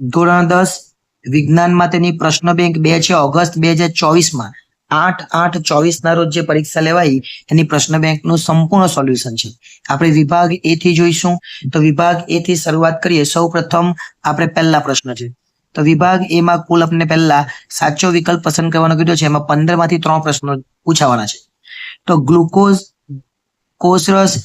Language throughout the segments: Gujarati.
ધોરણ દસ વિજ્ઞાનમાં તેની પ્રશ્ન બેંક બે છે, ઓગસ્ટ બે હજાર ચોવીસમાં. આઠ આઠ ચોવીસ ના રોજ જે પરીક્ષા લેવાઈ, એની પ્રશ્ન બેંકનું સંપૂર્ણ સોલ્યુશન છે. આપણે વિભાગ એ થી જોઈશું. તો વિભાગ એ થી શરૂઆત કરીએ. સૌ પ્રથમ આપણે પહેલા પ્રશ્ન છે. તો વિભાગ એમાં કુલ આપણે પહેલા સાચો વિકલ્પ પસંદ કરવાનો કીધો છે. એમાં પંદરમાંથી ત્રણ પ્રશ્નો પૂછાવાના છે. તો ગ્લુકોઝ, કોષરસ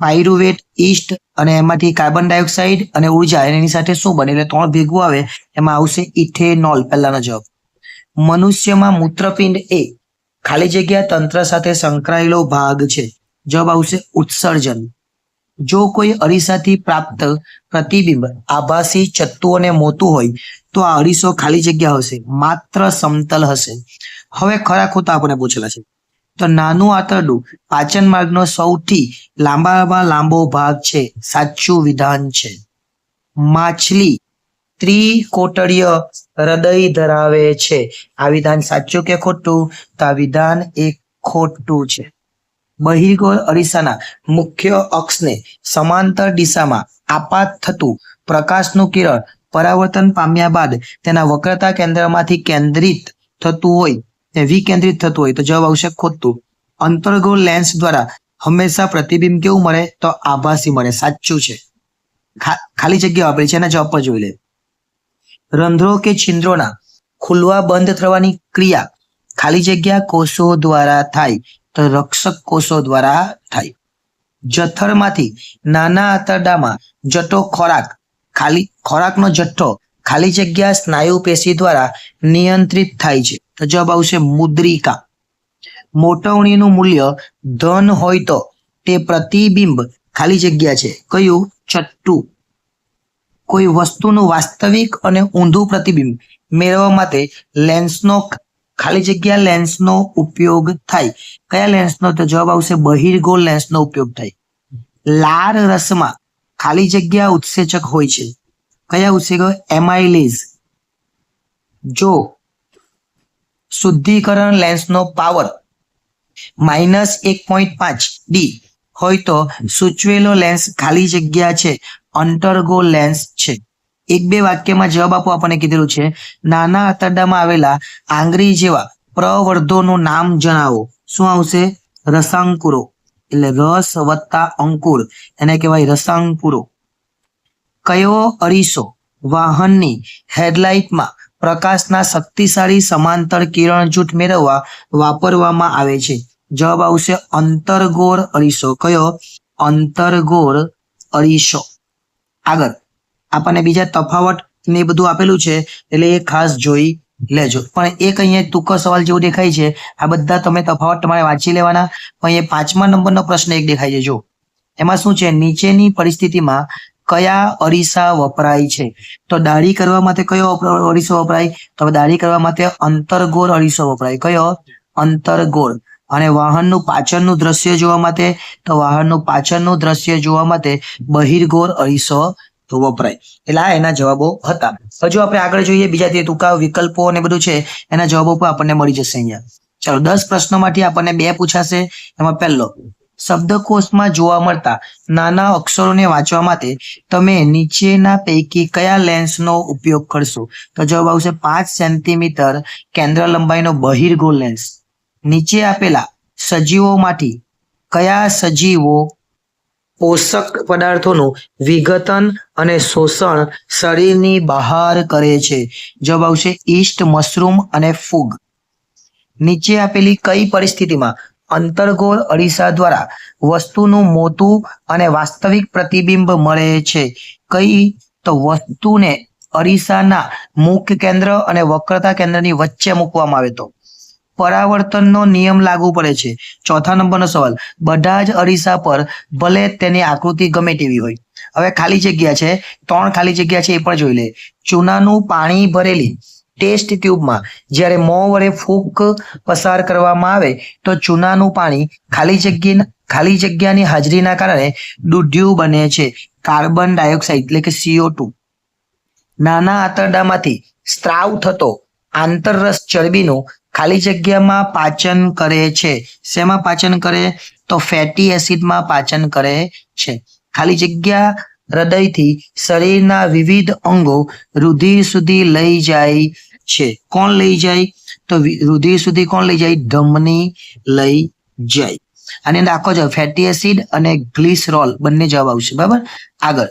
પાયરુવેટ, ઈસ્ટ અને એમાંથી કાર્બન ડાયોક્સાઇડ અને ઊર્જા એની સાથે શું બને? એટલે ત્રણ ભેગું આવે, એમાં આવશે ઇથેનોલ, પહેલાનો જવાબ. મનુષ્યમાં મૂત્રપિંડ એ ખાલી જગ્યા તંત્ર સાથે સંકળાયેલો ભાગ છે. જવાબ આવશે ઉત્સર્જન. જો કોઈ અરીસાથી પ્રાપ્ત પ્રતિબિંબ આભાસી, ચત્તુ અને મોતું હોય, તો આ અરીસો ખાલી જગ્યા હશે, માત્ર સમતલ હશે. હવે ખરા ખોટા આપણને પૂછેલા છે. તો નાનું આંતરડું પાચન માર્ગનો સૌથી લાંબામાં લાંબો ભાગ છે, સાચું વિધાન છે. માછલી ત્રિકોટળીય હૃદય ધરાવે છે. આ વિધાન સાચું કે ખોટું? તો આ વિધાન એ ખોટું છે. બહિર્ગોળ અરીસાના મુખ્ય અક્ષને સમાંતર દિશામાં આપાત થતું પ્રકાશનું કિરણ પરાવર્તન પામ્યા બાદ તેના વક્રતા કેન્દ્રમાંથી કેન્દ્રિત થતું હોય તે વિકેન્દ્રિત થતું હોય તો જવાબ આવશે ખોટું. અંતર્ગો લેન્સ દ્વારા હંમેશા પ્રતિબિંબ કેવું મળે? તો આભાસી મળે. સાચું છે. ખાલી જગ્યા વાપરી છે એના જવાબ પર જોઈ લે. રંધ્રો કે છિદ્રોના ખુલવા બંધ થવાની ક્રિયા. ખાલી જગ્યા કોષો દ્વારા થાય તો રક્ષક કોષો દ્વારા થાય. જઠરમાંથી નાના આંતરડામાં જટો ખોરાક. ખાલી ખોરાકનો જથ્થો ખાલી જગ્યા સ્નાયુ પેશી દ્વારા નિયંત્રિત થાય છે. જવાબ આવશે મુદ્રિકા. મોટવણીનું મૂલ્ય ધન હોય તો તે પ્રતિબિંબ ખાલી જગ્યા છે. કયું? ચટ્ટુ કોઈ વસ્તુનું વાસ્તવિક અને ઊંધું પ્રતિબિંબ મેળવવા માટે લેન્સનો ખાલી જગ્યા લેન્સનો ઉપયોગ થાય. કયા લેન્સનો? તો જવાબ આવશે બહિર્ગોળ લેન્સનો ઉપયોગ થાય. લાળ રસમાં ખાલી જગ્યા ઉત્સેચક હોય છે. કયા ઉત્સેચક એમાઇલેઝ જો શુદ્ધિકરણ લેન્સનો પાવર માઇનસ એક પોઈન્ટ પાંચ ડી હોય તો સૂચવેલો લેન્સ ખાલી જગ્યા છે, અંતર્ગો લેન્સ છે. એક બે વાક્યમાં જવાબ આપો, આપણને કીધેલું છે, નાના આંતરડામાં આવેલા આંગળી જેવા પ્રવર્ધોનું નામ જણાવો. શું આવશે? રસાંકુરો. એટલે રસ વત્તા અંકુર. એને કહેવાય રસાંકુરો. કયો અરીસો વાહનની હેડલાઇટમાં પ્રકાશના શક્તિશાળી સમાંતર કિરણ જૂથ મેળવવા વાપરવામાં આવે છે? જવાબ આવશે અંતરગોર અરીસો. કયો અંતરગોર અરીસો? આગળ. આપણને બીજા તફાવત ને બધું આપેલું છે, એટલે એ ખાસ જોઈ લેજો. પણ એક અહીંયા ટૂંકો સવાલ જેવું દેખાય છે. આ બધા તમે તફાવત તમારે વાંચી લેવાના. પણ અહીંયા પાંચમા નંબરનો પ્રશ્ન એક દેખાય છે. જો એમાં શું છે? નીચેની પરિસ્થિતિમાં કયા અરીસા વપરાય છે? તો દાઢી કરવા માટે કયો અરીસો વપરાય? તો દાઢી કરવા માટે અંતરગોળ અરીસો વપરાય. કયો? અંતરગોળ. અને વાહનનું પાછળનું દ્રશ્ય જોવા માટે, તો વાહનનું પાછળનું દ્રશ્ય જોવા માટે બહિર્ગોળ અરીસો વપરાય. એટલે આ એના જવાબો હતા. હજુ આપણે આગળ જોઈએ, બીજા તે ટૂંકા વિકલ્પો ને બધું છે, એના જવાબો પણ આપણને મળી જશે અહીંયા. ચાલો, દસ પ્રશ્નોમાંથી આપણને બે પૂછાશે. એમાં પહેલો શબ્દકોશમાં જોવા મળતા નાના અક્ષરોને વાંચવા માટે તમે નીચેના પૈકી કયા લેન્સનો ઉપયોગ કરશો? તો જવાબ આવશે પાંચ સેન્ટીમીટર કેન્દ્ર લંબાઈનો બહિર્ગો લેન્સ નીચે આપેલા સજીવોમાંથી કયા સજીવો પોષક પદાર્થોનું વિઘટન અને શોષણ શરીરની બહાર કરે છે? જવાબ આવશે ઈસ્ટ મશરૂમ અને ફૂગ. નીચે આપેલી કઈ પરિસ્થિતિમાં અંતર્ગોળ અરીસા દ્વારા વસ્તુનું મોટું અને વાસ્તવિક પ્રતિબિંબ મળે છે. કઈ? તો વસ્તુને અરીસાના મુખ્ય કેન્દ્ર અને વક્રતા કેન્દ્રની વચ્ચે મૂકવામાં આવે તો. પરાવર્તનનો નિયમ લાગુ પડે છે. ચોથા નંબરનો સવાલ, બધા જ અરીસા પર ભલે તેની આકૃતિ ગમે તેવી હોય. હવે ખાલી જગ્યા છે, ત્રણ ખાલી જગ્યા છે એ પણ જોઈ લે. ચૂનાનું પાણી ભરેલી ટેસ્ટ ટ્યુબમાં. જ્યારે મોં વડે ફૂંક પસાર કરવામાં આવે, તો ચૂનાનું પાણી ખાલી જગ્યા, ખાલી જગ્યાની હાજરીના કારણે દુઢિયું બને છે. કાર્બન ડાયોક્સાઇડ એટલે કે સીઓ ટુ નાના આંતરડામાંથી સ્ત્રાવ થતો આંતરરસ ચરબીનું ખાલી જગ્યામાં પાચન કરે છે. શેમાં પાચન કરે? તો ફેટી એસિડમાં પાચન કરે છે. ખાલી જગ્યા હૃદયથી શરીરના વિવિધ અંગો રુધિર સુધી લઈ જાય છે. કોણ લઈ જાય? તો રુધિર સુધી કોણ લઈ જાય? ધમની લઈ જાય. આની અંદર આખો જવાબ ફેટી એસિડ અને ગ્લિસરોલ બંને જવાબ આવશે. બરાબર? આગળ.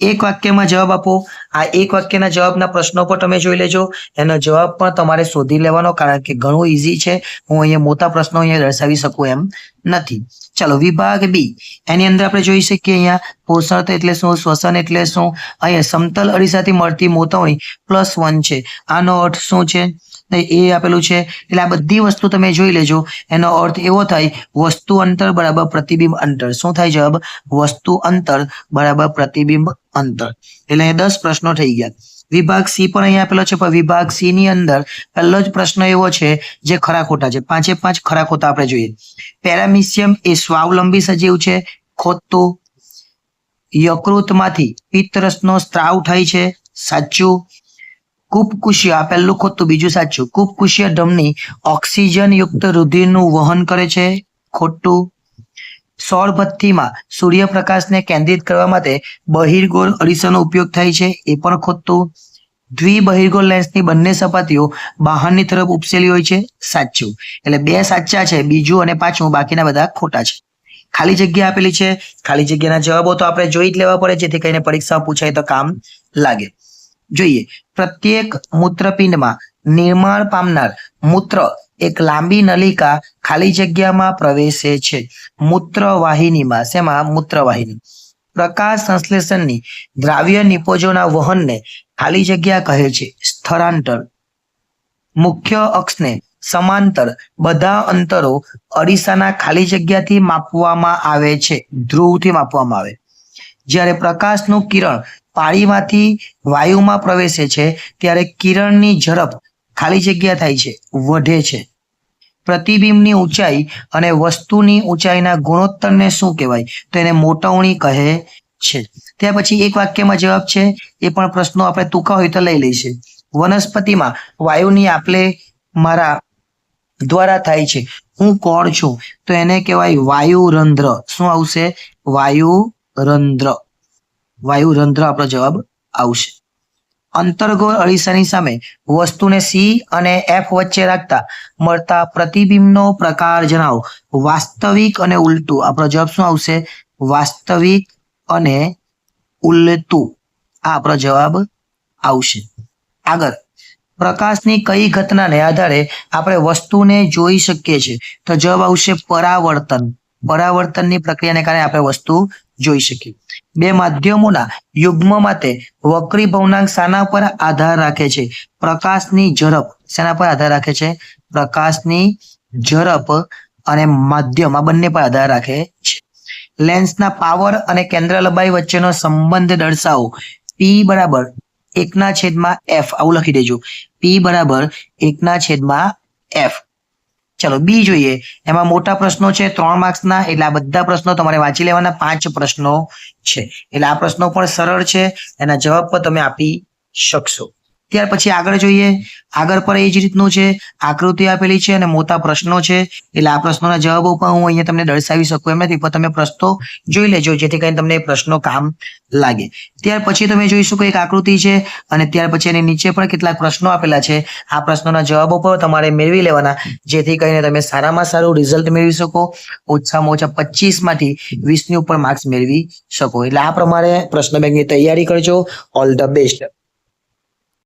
એક વાક્યમાં જવાબ આપો. આ એક વાક્યના જવાબના પ્રશ્નો પણ તમે જોઈ લેજો. એનો જવાબ પણ તમારે શોધી લેવાનો, કારણ કે ઘણું ઈઝી છે. હું અહીંયા મોટા પ્રશ્નો અહીંયા દર્શાવી શકું એમ નથી. ચાલો, વિભાગ બી. એની અંદર આપણે જોઈ શકીએ અહીંયા પોષણ એટલે શું, શ્વસન એટલે શું? અહીંયા સમતલ અરીસાથી મળતી મોતવણી પ્લસ વન છે. આનો અર્થ શું છે? એ આપેલું છે. એટલે આ બધી વસ્તુ તમે જોઈ લેજો. એનો અર્થ એવો થાય, વસ્તુ અંતર બરાબર પ્રતિબિંબ અંતર. શું થાય જવાબ? વસ્તુ અંતર બરાબર પ્રતિબિંબ અંતર. એટલે અહીંયા દસ પ્રશ્નો થઈ ગયા. વિભાગ સી પણ અહીંયા આપેલો છે, પણ વિભાગ સી ની અંદર પહેલો જ પ્રશ્ન એવો છે જે ખરા ખોટા છે. પાંચે પાંચ ખરા ખોટા આપણે જોઈએ. પેરામિશિયમ એ સ્વાવલંબી સજીવ છે, ખોટું. યકૃતમાંથી પિત્તરસનો સ્ત્રાવ થાય છે, સાચું. કુપકુશિય પહેલું ખોટું બીજું સાચું. કુપકુશિયા ધમની ઓક્સિજન યુક્ત રુધિરનું વહન કરે છે. ખોટું. સૌર ભઠ્ઠીમાં સૂર્યપ્રકાશને કેન્દ્રિત કરવા માટે બહિર્ગોળ અરીસાનો ઉપયોગ થાય છે. એ પણ ખોટું. દ્વિબહિર્ગોળ લેન્સની બંને સપાટીઓ બહારની તરફ ઉપસેલી હોય છે. સાચું. એટલે બે સાચા છે, બીજું અને પાછું. બાકીના બધા ખોટા છે. ખાલી જગ્યા આપેલી છે. ખાલી જગ્યાના જવાબો તો આપણે જોઈ જ લેવા પડે. જેથી કરીને પરીક્ષામાં પૂછાય તો કામ લાગે. જોઈએ. પ્રત્યેક મૂત્રપિંડમાં નિર્માણ પામનાર મૂત્ર એક લાંબી નલિકા ખાલી જગ્યામાં પ્રવેશે છે. મૂત્રવાહિનીમાં શેમાં? મૂત્રવાહિની. પ્રકાશ સંશ્લેષણની દ્રાવ્ય નિપોજોના વહનને ખાલી જગ્યા કહે છે. સ્થળાંતર. મુખ્ય અક્ષને સમાંતર બધા અંતરો અરીસાના ખાલી જગ્યાથી માપવામાં આવે છે. ધ્રુવથી માપવામાં આવે. જ્યારે પ્રકાશનું કિરણ પાણીમાંથી વાયુમાં પ્રવેશે છે, ત્યારે કિરણની ઝડપ ખાલી જગ્યા થાય છે, વધે છે. પ્રતિબિંબની ઊંચાઈ અને વસ્તુની ઊંચાઈના ગુણોત્તરને શું કહેવાય, તો એને મોટવણી કહે છે. ત્યાર પછી એક વાક્યમાં જવાબ છે, એ પણ પ્રશ્નો આપણે ટૂંકા હોય તો લઈ લઈશું. વનસ્પતિમાં વાયુની આપલે મારા દ્વારા થાય છે. હું કોણ છું? તો એને કહેવાય વાયુરંધ્ર. શું આવશે? વાયુરંધ્ર. વાયુરંધ્ર આપણો જવાબ આવશે. અંતર્ગોળ અરીસાની સામે વસ્તુને સી અને એફ વચ્ચે રાખતા મળતા પ્રતિબિંબનો પ્રકાર જણાવો. વાસ્તવિક અને ઉલટું. આપણો જવાબ શું આવશે? વાસ્તવિક અને ઉલટું. આ આપણો જવાબ આવશે. આગળ. પ્રકાશની કઈ ઘટનાને આધારે આપણે વસ્તુને જોઈ શકીએ છીએ? તો જવાબ આવશે પરાવર્તન. પરાવર્તનની પ્રક્રિયાને કારણે આપણે વસ્તુ જોઈ શકીએ. બે માધ્યમોના યુગ્મ માટે વક્રી ભવનાંક શાના પર આધાર રાખે છે. પ્રકાશની ઝડપ શેના પર આધાર રાખે છે. પ્રકાશની ઝડપ અને માધ્યમ આ બંને પર આધાર રાખે છે. લેન્સના પાવર અને કેન્દ્ર લંબાઈ વચ્ચેનો સંબંધ દર્શાવો. પી બરાબર એકના છેદમાં એફ આવું લખી દેજો. પી બરાબર એકના છેદમાં એફ ચલો, બી જોઈએ. એમાં મોટા પ્રશ્નો છે, ત્રણ માર્ક્સના, એટલે આ બધા પ્રશ્નો તમારે વાંચી લેવાના. પાંચ પ્રશ્નો છે. એટલે આ પ્રશ્નો પણ સરળ છે. એના જવાબ પણ તમે આપી શકશો. ત્યાર પછી આગળ જોઈએ. આગળ પણ એ જ રીતનું છે. આકૃતિ આપેલી છે અને મોટા પ્રશ્નો છે. એટલે આ પ્રશ્નોના જવાબો પણ હું અહીંયા તમને દર્શાવી શકું એમ નથી, પણ તમે પ્રશ્નો જોઈ લેજો, જેથી કરીને તમને પ્રશ્નો કામ લાગે. ત્યાર પછી તમે જોઈ શકો એક આકૃતિ છે અને ત્યાર પછી એની નીચે પણ કેટલાક પ્રશ્નો આપેલા છે. આ પ્રશ્નોના જવાબો પણ તમારે મેળવી લેવાના, જેથી કરીને તમે સારામાં સારું રિઝલ્ટ મેળવી શકો. ઓછામાં ઓછા પચીસમાંથી વીસની ઉપર માર્ક્સ મેળવી શકો. એટલે આ પ્રમાણે પ્રશ્ન બેંકની તૈયારી કરજો. All the best